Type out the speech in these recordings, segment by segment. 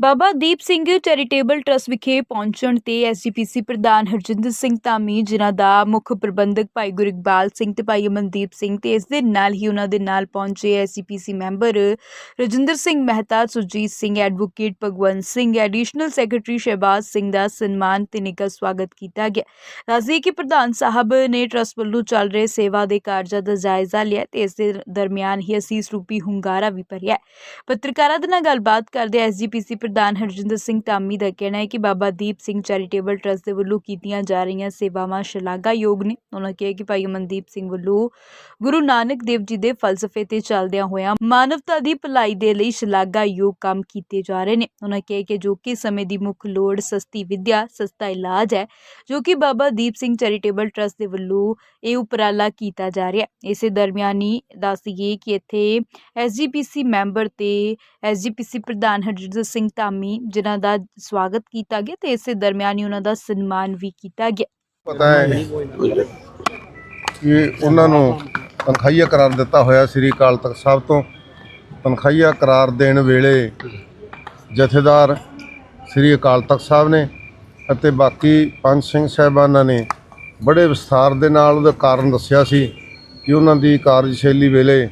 ਬਾਬਾ Deep Singh charitable trust ਵਿਖੇ ਪਹੁੰਚਣ ਤੇ ਐਸਜੀਪੀਸੀ ਪ੍ਰਧਾਨ ਹਰਜਿੰਦਰ ਸਿੰਘ ਧਾਮੀ, ਜਿਨ੍ਹਾਂ ਦਾ ਮੁੱਖ ਪ੍ਰਬੰਧਕ ਭਾਈ ਗੁਰਿਕਬਾਲ ਸਿੰਘ ਤੇ ਭਾਈ ਅਮਨਦੀਪ ਸਿੰਘ ਤੇ ਇਸ ਦੇ ਨਾਲ ਹੀ ਉਹਨਾਂ ਦੇ ਨਾਲ ਪਹੁੰਚੇ SGPC member Rajinder Singh Mehta, Surjit Singh, advocate Bhagwant Singh, additional secretary Shahbaz Singh ਦਾ ਸਨਮਾਨ ਤੇ ਨਿੱਘਾ ਸਵਾਗਤ ਕੀਤਾ ਗਿਆ। ਦੱਸਦੇ ਕਿ ਪ੍ਰਧਾਨ ਸਾਹਿਬ ਨੇ ਟਰੱਸਟ ਵੱਲੋਂ ਚੱਲ ਰਹੇ ਸੇਵਾ ਦੇ ਕਾਰਜਾਂ ਦਾ ਜਾਇਜ਼ਾ ਲਿਆ ਤੇ ਇਸ ਦੇ ਦਰਮਿਆਨ ਹੀ ਅਸੀਸ ਰੂਪੀ ਹੁੰਗਾਰਾ ਵੀ ਭਰਿਆ। ਪੱਤਰਕਾਰਾਂ ਦੇ ਨਾਲ ਗੱਲਬਾਤ ਕਰਦੇ ਐਸਜੀਪੀਸੀ ਪ੍ਰਧਾਨ ਹਰਜਿੰਦਰ ਸਿੰਘ ਧਾਮੀ ਦਾ ਕਹਿਣਾ ਹੈ ਕਿ ਬਾਬਾ ਦੀਪ ਸਿੰਘ ਚੈਰੀਟੇਬਲ ਟਰੱਸਟ ਦੇ ਵੱਲੋਂ ਕੀਤੀਆਂ ਜਾ ਰਹੀਆਂ ਸੇਵਾਵਾਂ ਸ਼ਲਾਘਾਯੋਗ ਨੇ। ਉਹਨਾਂ ਕਿਹਾ ਕਿ ਭਾਈ ਅਮਨਦੀਪ ਸਿੰਘ ਵੱਲੋਂ ਗੁਰੂ ਨਾਨਕ ਦੇਵ ਜੀ ਦੇ ਫਲਸਫੇ ਤੇ ਚੱਲਦਿਆਂ ਹੋਇਆਂ ਮਾਨਵਤਾ ਦੀ ਭਲਾਈ ਦੇ ਲਈ ਸ਼ਲਾਘਾਯੋਗ ਕੰਮ ਕੀਤੇ ਜਾ ਰਹੇ ਨੇ। ਉਹਨਾਂ ਕਿਹਾ ਕਿ ਜੋ ਕਿ ਸਮੇਂ ਦੀ ਮੁੱਖ ਲੋੜ ਸਸਤੀ ਵਿੱਦਿਆ, ਸਸਤਾ ਇਲਾਜ ਹੈ, ਜੋ ਕਿ ਬਾਬਾ ਦੀਪ ਸਿੰਘ ਚੈਰੀਟੇਬਲ ਟਰੱਸਟ ਦੇ ਵੱਲੋਂ ਇਹ ਉਪਰਾਲਾ ਕੀਤਾ ਜਾ ਰਿਹਾ ਹੈ। ਇਸੇ ਦਰਮਿਆਨ ਹੀ ਦੱਸ ਦਈਏ ਕਿ ਇੱਥੇ ਐਸਜੀਪੀਸੀ ਮੈਂਬਰ ਤੇ ਐਸਜੀਪੀਸੀ ਪ੍ਰਧਾਨ ਹਰਜਿੰਦਰ ਸਿੰਘ ਧਾਮੀ ਜਿਨ੍ਹਾਂ ਦਾ ਸਵਾਗਤ ਕੀਤਾ ਗਿਆ ਤੇ ਇਸੇ ਦਰਮਿਆਨ ਹੀ ਉਹਨਾਂ ਦਾ ਸਨਮਾਨ ਵੀ ਕੀਤਾ ਗਿਆ। ਪਤਾ ਹੈ ਕਿ ਉਹਨਾਂ ਨੂੰ ਤਨਖਾਹੀਆ ਕਰਾਰ ਦਿੱਤਾ ਹੋਇਆ ਸ੍ਰੀ ਅਕਾਲ ਤਖਤ ਸਾਹਿਬ ਤੋਂ। ਤਨਖਾਹੀਆ ਕਰਾਰ ਦੇਣ ਵੇਲੇ ਜਥੇਦਾਰ ਸ੍ਰੀ ਅਕਾਲ ਤਖਤ ਸਾਹਿਬ ਨੇ ਅਤੇ ਬਾਕੀ ਪੰਜ ਸਿੰਘ ਸਾਹਿਬਾਨਾਂ ਨੇ ਬੜੇ ਵਿਸਥਾਰ ਦੇ ਨਾਲ ਉਹਦਾ ਕਾਰਨ ਦੱਸਿਆ ਸੀ ਕਿ ਉਹਨਾਂ ਦੀ ਕਾਰਜਸ਼ੈਲੀ ਵੇਲੇ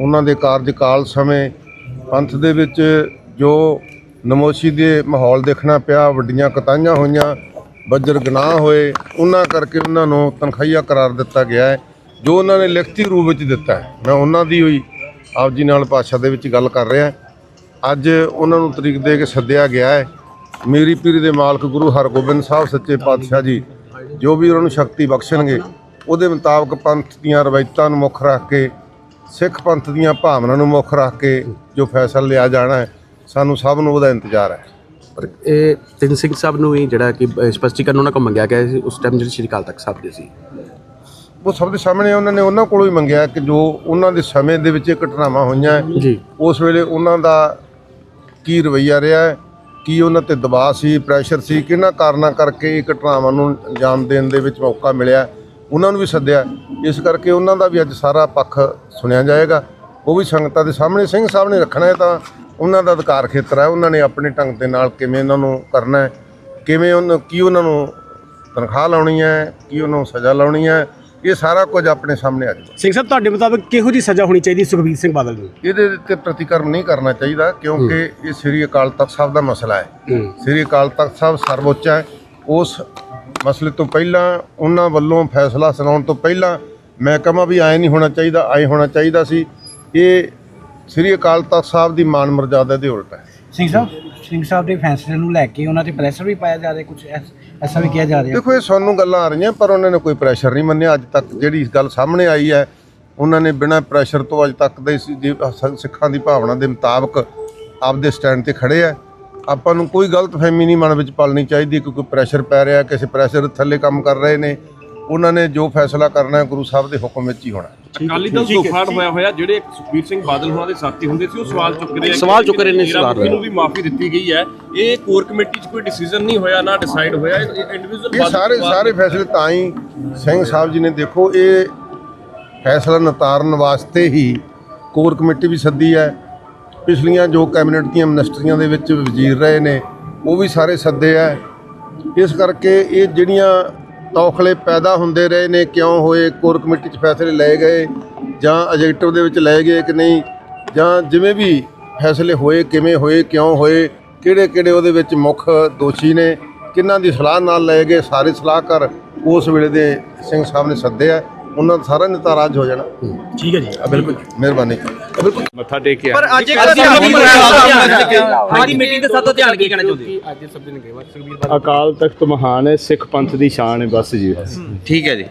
ਉਹਨਾਂ ਦੇ ਕਾਰਜਕਾਲ ਸਮੇਂ ਪੰਥ ਦੇ ਵਿੱਚ ਜੋ ਨਮੋਸ਼ੀ ਦੇ ਮਾਹੌਲ ਦੇਖਣਾ ਪਿਆ, ਵੱਡੀਆਂ ਕਤਾਈਆਂ ਹੋਈਆਂ, ਬੱਜਰ ਗਨਾਹ ਹੋਏ, ਉਹਨਾਂ ਕਰਕੇ ਉਹਨਾਂ ਨੂੰ ਤਨਖਾਹੀਆ ਕਰਾਰ ਦਿੱਤਾ ਗਿਆ ਹੈ, ਜੋ ਉਹਨਾਂ ਨੇ ਲਿਖਤੀ ਰੂਪ ਵਿੱਚ ਦਿੱਤਾ ਹੈ। ਮੈਂ ਉਹਨਾਂ ਦੀ ਹੋਈ ਆਪ ਜੀ ਨਾਲ ਭਾਸ਼ਾ ਦੇ ਵਿੱਚ ਗੱਲ ਕਰ ਰਿਹਾ ਅੱਜ ਉਹਨਾਂ ਨੂੰ ਤਰੀਕ ਦੇ ਕੇ ਸੱਦਿਆ ਗਿਆ ਹੈ। ਮੇਰੀ ਪੀਰੀ ਦੇ ਮਾਲਕ ਗੁਰੂ ਹਰਗੋਬਿੰਦ ਸਾਹਿਬ, ਸੱਚੇ ਪਾਤਸ਼ਾਹ ਜੀ, ਜੋ ਵੀ ਉਹਨਾਂ ਨੂੰ ਸ਼ਕਤੀ ਬਖਸ਼ਣਗੇ, ਉਹਦੇ ਮੁਤਾਬਕ ਪੰਥ ਦੀਆਂ ਰਵਾਇਤਾਂ ਨੂੰ ਮੁੱਖ ਰੱਖ ਕੇ, ਸਿੱਖ ਪੰਥ ਦੀਆਂ ਭਾਵਨਾ ਨੂੰ ਮੁੱਖ ਰੱਖ ਕੇ ਜੋ ਫੈਸਲਾ ਲਿਆ ਜਾਣਾ ਹੈ ਸਾਨੂੰ ਸਭ ਨੂੰ ਉਹਦਾ ਇੰਤਜ਼ਾਰ ਹੈ। ਪਰ ਇਹ ਤਿੰਨ ਸਿੰਘ ਸਾਹਿਬ ਨੂੰ ਵੀ ਜਿਹੜਾ ਕਿ ਸਪਸ਼ਟੀਕਰਨ ਉਹਨਾਂ ਕੋਲ ਮੰਗਿਆ ਗਿਆ ਸੀ ਉਸ ਟਾਈਮ ਜਿਹੜੀ ਸ਼੍ਰੀ ਅਕਾਲ ਤਖਤ ਸਾਹਿਬ ਦੇ ਸੀ। ਉਹ ਸਭ ਦੇ ਸਾਹਮਣੇ ਉਹਨਾਂ ਨੇ ਉਹਨਾਂ ਕੋਲੋਂ ਹੀ ਮੰਗਿਆ ਕਿ ਜੋ ਉਹਨਾਂ ਦੇ ਸਮੇਂ ਦੇ ਵਿੱਚ ਇਹ ਘਟਨਾਵਾਂ ਹੋਈਆਂ ਜੀ। ਉਸ ਵੇਲੇ ਉਹਨਾਂ ਦਾ ਕੀ ਰਵੱਈਆ ਰਿਹਾ ਹੈ ਕੀ ਉਹਨਾਂ ਤੇ ਦਬਾਅ ਸੀ ਪ੍ਰੈਸ਼ਰ ਸੀ ਕਿਹਨਾਂ ਕਾਰਨਾਂ ਕਰਕੇ ਇਹ ਘਟਨਾਵਾਂ ਨੂੰ ਅੰਜਾਮ ਦੇਣ ਦੇ ਵਿੱਚ ਮੌਕਾ ਮਿਲਿਆ ਉਹਨਾਂ ਨੂੰ ਵੀ ਸੱਦਿਆ ਇਸ ਕਰਕੇ ਉਹਨਾਂ ਦਾ ਵੀ ਅੱਜ ਸਾਰਾ ਪੱਖ ਸੁਣਿਆ ਜਾਏਗਾ। ਉਹ ਵੀ ਸੰਗਤਾਂ ਦੇ ਸਾਹਮਣੇ ਸਿੰਘ ਸਾਹਿਬ ਨੇ ਰੱਖਣਾ ਹੈ ਤਾਂ ਉਹਨਾਂ ਦਾ ਅਧਿਕਾਰ ਖੇਤਰ ਹੈ ਉਹਨਾਂ ਨੇ ਆਪਣੇ ਢੰਗ ਦੇ ਨਾਲ ਕਿਵੇਂ ਇਹਨਾਂ ਨੂੰ ਕਰਨਾ ਹੈ ਕਿਵੇਂ ਉਹਨਾਂ ਕੀ ਉਹਨਾਂ ਨੂੰ ਤਨਖਾਹ ਲਾਉਣੀ ਹੈ ਕੀ ਉਹਨਾਂ ਨੂੰ ਸਜ਼ਾ ਲਾਉਣੀ ਹੈ ਇਹ ਸਾਰਾ ਕੁਝ ਆਪਣੇ ਸਾਹਮਣੇ ਆ ਜਾਊਗਾ। ਸਿੰਘ ਸਾਹਿਬ ਤੁਹਾਡੇ ਮੁਤਾਬਕ ਕਿਹੋ ਜੀ ਸਜ਼ਾ ਹੋਣੀ ਚਾਹੀਦੀ ਸੁਖਬੀਰ ਸਿੰਘ ਬਾਦਲ ਨੂੰ? ਇਹਦੇ ਤੇ ਪ੍ਰਤੀਕਰਮ ਨਹੀਂ ਕਰਨਾ ਚਾਹੀਦਾ ਕਿਉਂਕਿ ਇਹ ਸ੍ਰੀ ਅਕਾਲ ਤਖਤ ਸਾਹਿਬ ਦਾ ਮਸਲਾ ਹੈ। ਸ੍ਰੀ ਅਕਾਲ ਤਖਤ ਸਾਹਿਬ ਸਰਵਉੱਚ ਹੈ। ਉਸ ਮਸਲੇ ਤੋਂ ਪਹਿਲਾਂ ਉਹਨਾਂ ਵੱਲੋਂ ਫੈਸਲਾ ਸੁਣਾਉਣ ਤੋਂ ਪਹਿਲਾਂ ਮੈਂ ਕਹਾਂ ਵੀ ਐ ਨਹੀਂ ਹੋਣਾ ਚਾਹੀਦਾ ਐ ਹੋਣਾ ਚਾਹੀਦਾ ਸੀ। ਇਹ ਸ੍ਰੀ ਅਕਾਲ ਤਖਤ ਸਾਹਿਬ ਦੀ ਮਾਨ ਮਰਜ਼ਾਦਾ ਦੇ ਉਲਟ ਹੈ। ਸਿੰਘ ਸਾਹਿਬ ਸਿੰਘ ਸਾਹਿਬ ਦੇ ਫੈਸਲੇ ਨੂੰ ਲੈ ਕੇ ਉਹਨਾਂ ਤੇ ਪ੍ਰੈਸ਼ਰ ਵੀ ਪਾਇਆ ਜਾ ਰਿਹਾ ਕੁਝ ਐਸਾ ਵੀ ਕਿਹਾ ਜਾ ਰਿਹਾ। ਦੇਖੋ ਇਹ ਸਾਨੂੰ ਗੱਲਾਂ ਆ ਰਹੀਆਂ ਪਰ ਉਹਨਾਂ ਨੇ ਕੋਈ ਪ੍ਰੈਸ਼ਰ ਨਹੀਂ ਮੰਨਿਆ। ਅੱਜ ਤੱਕ ਜਿਹੜੀ ਗੱਲ ਸਾਹਮਣੇ ਆਈ ਹੈ ਉਹਨਾਂ ਨੇ ਬਿਨਾਂ ਪ੍ਰੈਸ਼ਰ ਤੋਂ ਅੱਜ ਤੱਕ ਦੇ ਸਿੱਖਾਂ ਦੀ ਭਾਵਨਾ ਦੇ ਮੁਤਾਬਕ ਆਪਦੇ ਸਟੈਂਡ ਤੇ ਖੜੇ ਆ ਆਪਾਂ ਨੂੰ ਕੋਈ ਗਲਤਫਹਿਮੀ ਨਹੀਂ ਮਨ ਵਿੱਚ ਪਾਲਣੀ ਚਾਹੀਦੀ ਕਿ ਕੋਈ ਪ੍ਰੈਸ਼ਰ ਪੈ ਰਿਹਾ ਕਿਸੇ ਪ੍ਰੈਸ਼ਰ ਥੱਲੇ ਕੰਮ ਕਰ ਰਹੇ ਨੇ। ਉਹਨਾਂ ਨੇ ਜੋ ਫੈਸਲਾ ਕਰਨਾ ਹੈ ਗੁਰੂ ਸਾਹਿਬ ਦੇ ਹੁਕਮ ਵਿੱਚ ਹੀ ਹੋਣਾ ਅਕਾਲੀ ਦਲ ਤੋਫਾਨ ਹੋਇਆ ਹੋਇਆ ਜਿਹੜੇ ਸੁਖਬੀਰ ਸਿੰਘ ਬਾਦਲ ਹੋਣਾ ਦੇ ਸਾਥੀ ਹੁੰਦੇ ਸੀ ਉਹ ਸਵਾਲ ਚੁੱਕ ਰਹੇ ਆ ਸਵਾਲ ਚੁੱਕ ਰਹੇ ਨੇ ਸਰਦਾਰ ਨੂੰ ਵੀ ਮਾਫੀ ਦਿੱਤੀ ਗਈ ਹੈ। ਇਹ ਕੋਰ ਕਮੇਟੀ 'ਚ ਕੋਈ ਡਿਸੀਜਨ ਨਹੀਂ ਹੋਇਆ ਨਾ ਡਿਸਾਈਡ ਹੋਇਆ। ਇਹ ਇੰਡੀਵਿਜੂਅਲ ਇਹ ਸਾਰੇ ਸਾਰੇ ਫੈਸਲੇ ਤਾਂ ਹੀ ਸਿੰਘ ਸਾਹਿਬ ਜੀ ਨੇ ਦੇਖੋ ਇਹ ਫੈਸਲਾ ਨਿਤਾਰਨ ਵਾਸਤੇ ਹੀ ਕੋਰ ਕਮੇਟੀ ਵੀ ਸੱਦੀ ਹੈ। ਪਿਛਲੀਆਂ ਜੋ ਕੈਬਨਿਟ ਦੀਆਂ ਮਿਨਿਸਟਰੀਆਂ ਦੇ ਵਿੱਚ ਵਜ਼ੀਰ ਰਹੇ ਨੇ ਉਹ ਵੀ ਸਾਰੇ ਸੱਦੇ ਹੈ। ਇਸ ਕਰਕੇ ਇਹ ਜਿਹੜੀਆਂ ਤੌਖਲੇ ਪੈਦਾ ਹੁੰਦੇ ਰਹੇ ਨੇ, ਕਿਉਂ ਹੋਏ ਕੋਰ ਕਮੇਟੀ 'ਚ ਫੈਸਲੇ ਲਏ ਗਏ ਜਾਂ ਐਜੈਕਟਿਵ ਦੇ ਵਿੱਚ ਲਏ ਗਏ ਕਿ ਨਹੀਂ, ਜਾਂ ਜਿਵੇਂ ਵੀ ਫੈਸਲੇ ਹੋਏ, ਕਿਵੇਂ ਹੋਏ, ਕਿਉਂ ਹੋਏ ਕਿਹੜੇ ਕਿਹੜੇ ਉਹਦੇ ਵਿੱਚ ਮੁੱਖ ਦੋਸ਼ੀ ਨੇ, ਕਿਹਨਾਂ ਦੀ ਸਲਾਹ ਨਾਲ ਲਏ ਗਏ, ਸਾਰੇ ਸਲਾਹਕਾਰ ਉਸ ਵੇਲੇ ਦੇ ਸਿੰਘ ਸਾਹਿਬ ਨੇ ਸੱਦੇ ਆ ਉਹਨਾਂ ਦਾ ਸਾਰਾ ਨਿਤਾਰਾ ਅੱਜ ਹੋ ਜਾਣਾ। ਠੀਕ ਹੈ ਜੀ। ਬਿਲਕੁਲ ਮਿਹਰਬਾਨੀ। ਮੱਥਾ ਟੇਕਿਆ ਪਰ ਅੱਜ ਇੱਕ ਸਾਡੀ ਮੀਟਿੰਗ ਦੇ ਸਾਥੋਂ ਧਿਆਨ ਕੀ ਕਹਿਣਾ ਚਾਹੁੰਦੇ ਅੱਜ ਸਭ ਦਿਨ ਗਏ ਸੁਖਬੀਰ ਅਕਾਲ ਤਖਤ ਮਹਾਨ ਹੈ ਸਿੱਖ ਪੰਥ ਦੀ ਸ਼ਾਨ ਹੈ ਬਸ ਜੀ। ਠੀਕ ਹੈ ਜੀ।